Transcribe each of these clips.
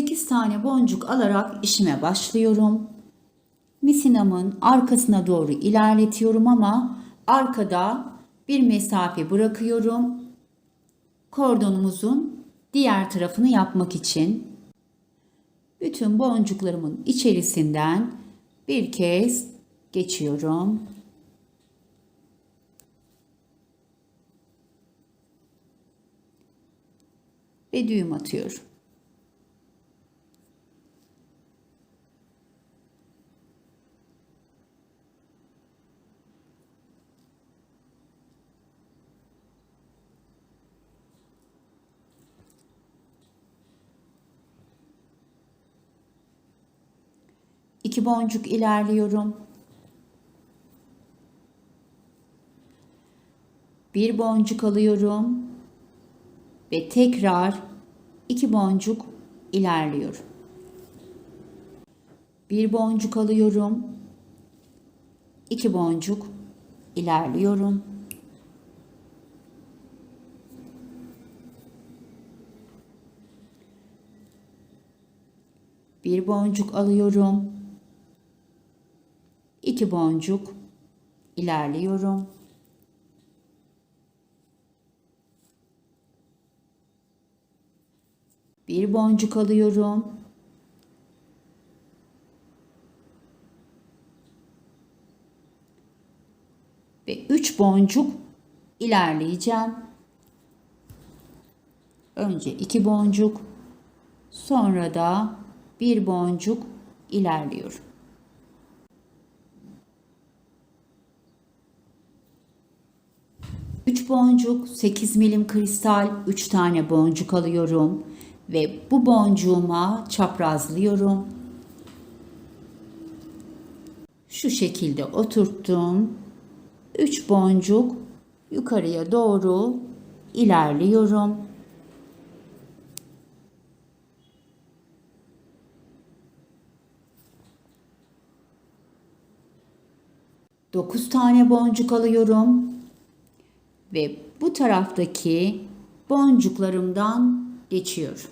Sekiz tane boncuk alarak işime başlıyorum. Misinamın arkasına doğru ilerletiyorum ama arkada bir mesafe bırakıyorum. Kordonumuzun diğer tarafını yapmak için bütün boncuklarımın içerisinden bir kez geçiyorum. Ve düğüm atıyorum. İki boncuk ilerliyorum. Bir boncuk alıyorum ve tekrar iki boncuk ilerliyorum. Bir boncuk alıyorum. iki boncuk ilerliyorum. Bir boncuk alıyorum. İki boncuk ilerliyorum. Bir boncuk alıyorum. Ve üç boncuk ilerleyeceğim. Önce iki boncuk, sonra da bir boncuk ilerliyorum. Üç boncuk, 8 milim kristal, 3 tane boncuk alıyorum ve bu boncuğuma çaprazlıyorum. Şu şekilde oturttum. 3 boncuk yukarıya doğru ilerliyorum. Dokuz tane boncuk alıyorum ve bu taraftaki boncuklarımdan geçiyorum.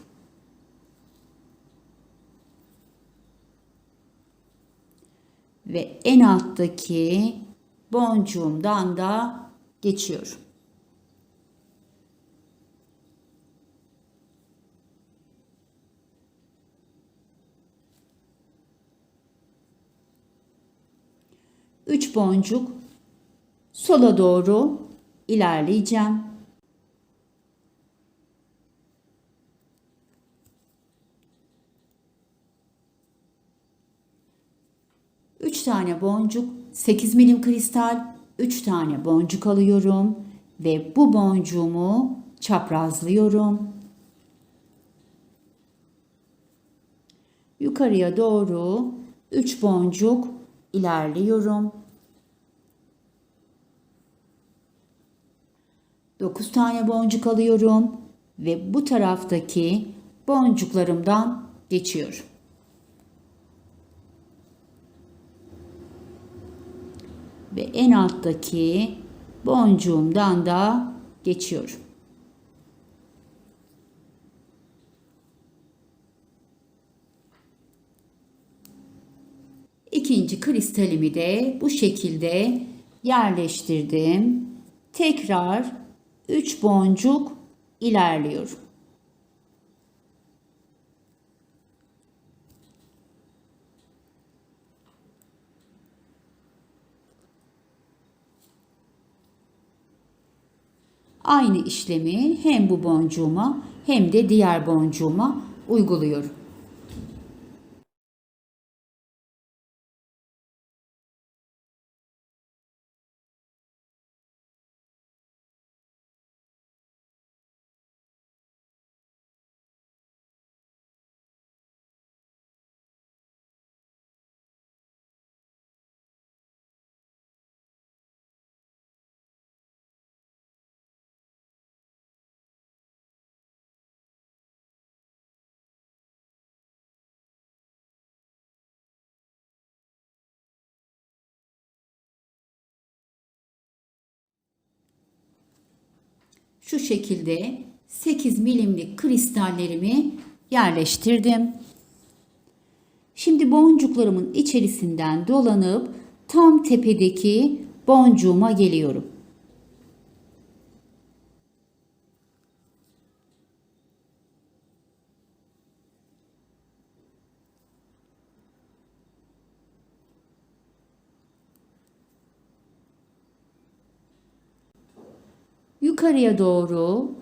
Ve en alttaki boncuğumdan da geçiyorum. Üç boncuk sola doğru ilerleyeceğim. Üç tane boncuk, 8 milim kristal, 3 tane boncuk alıyorum ve bu boncuğumu çaprazlıyorum. Yukarıya doğru 3 boncuk ilerliyorum. 9 tane boncuk alıyorum ve bu taraftaki boncuklarımdan geçiyorum. Ve en alttaki boncuğumdan da geçiyorum. İkinci kristalimi de bu şekilde yerleştirdim. Tekrar 3 boncuk ilerliyorum. Aynı işlemi hem bu boncuğuma hem de diğer boncuğuma uyguluyorum. Şu şekilde 8 milimlik kristallerimi yerleştirdim. Şimdi boncuklarımın içerisinden dolanıp tam tepedeki boncuğuma geliyorum. Yukarıya doğru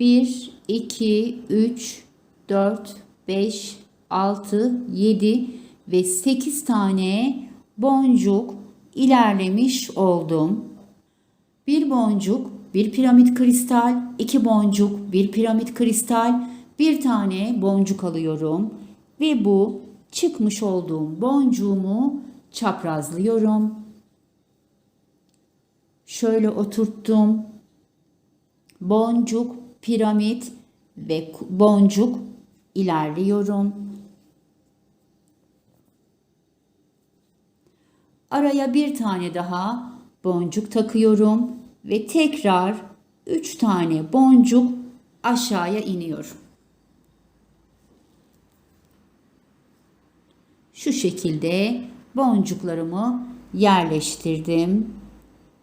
1, 2, 3, 4, 5, 6, 7 ve 8 tane boncuk ilerlemiş oldum. Bir boncuk, bir piramit kristal, iki boncuk, bir piramit kristal, bir tane boncuk alıyorum ve bu çıkmış olduğum boncuğumu çaprazlıyorum. Şöyle oturttum boncuk, piramit ve boncuk ilerliyorum. Araya bir tane daha boncuk takıyorum ve tekrar 3 tane boncuk aşağıya iniyorum. Şu şekilde boncuklarımı yerleştirdim.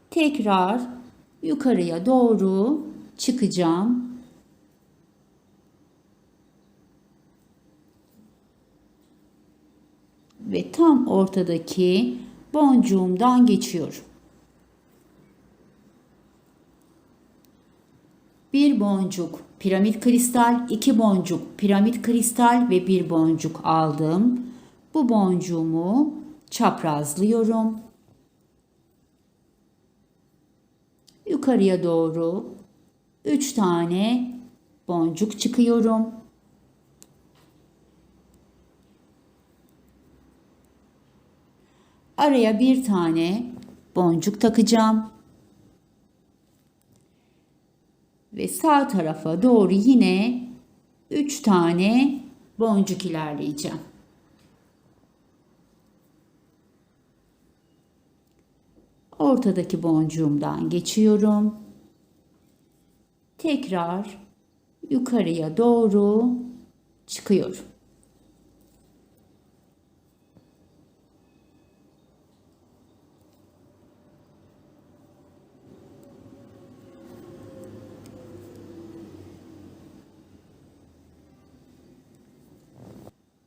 Tekrar yukarıya doğru çıkacağım. Ve tam ortadaki boncuğumdan geçiyorum. Bir boncuk piramit kristal, iki boncuk piramit kristal ve bir boncuk aldım. Bu boncuğumu çaprazlıyorum. Yukarıya doğru 3 tane boncuk çıkıyorum. Araya bir tane boncuk takacağım. Ve sağ tarafa doğru yine 3 tane boncuk ilerleyeceğim. Ortadaki boncuğumdan geçiyorum tekrar yukarıya doğru çıkıyorum.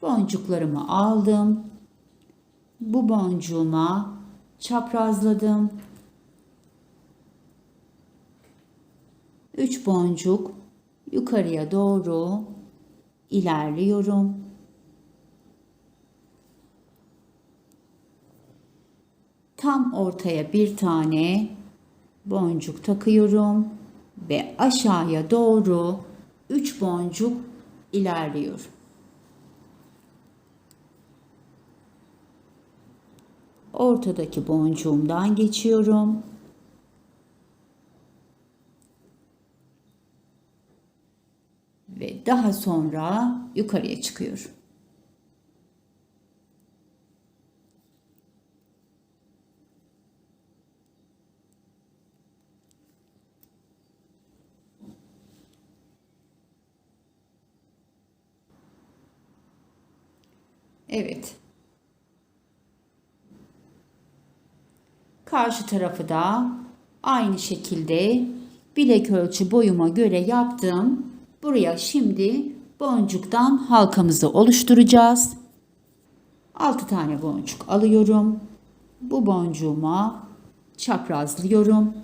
Boncuklarımı aldım. Bu boncuğuma çaprazladım. 3 boncuk yukarıya doğru ilerliyorum. Tam ortaya bir tane boncuk takıyorum ve aşağıya doğru 3 boncuk ilerliyorum. Ortadaki boncuğumdan geçiyorum. Ve daha sonra yukarıya çıkıyorum. Evet. Karşı tarafı da aynı şekilde bilek ölçü boyuma göre yaptım. Buraya şimdi boncuktan halkamızı oluşturacağız. 6 tane boncuk alıyorum. Bu boncuğuma çaprazlıyorum.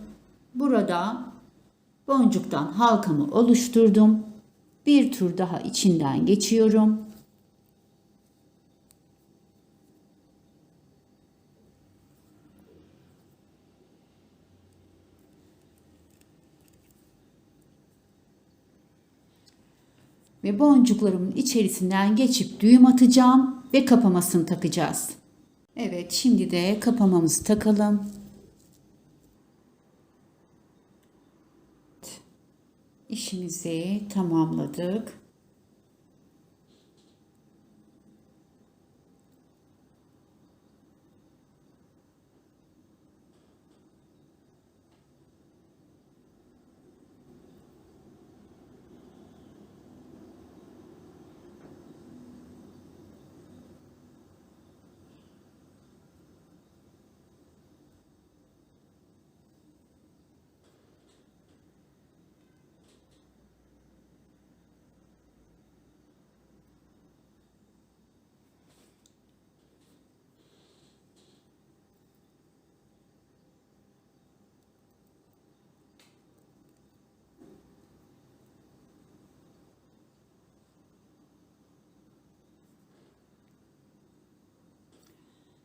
Burada boncuktan halkamı oluşturdum. Bir tur daha içinden geçiyorum. Ve boncuklarımın içerisinden geçip düğüm atacağım ve kapamasını takacağız. Evet, şimdi de kapamamızı takalım. İşimizi tamamladık.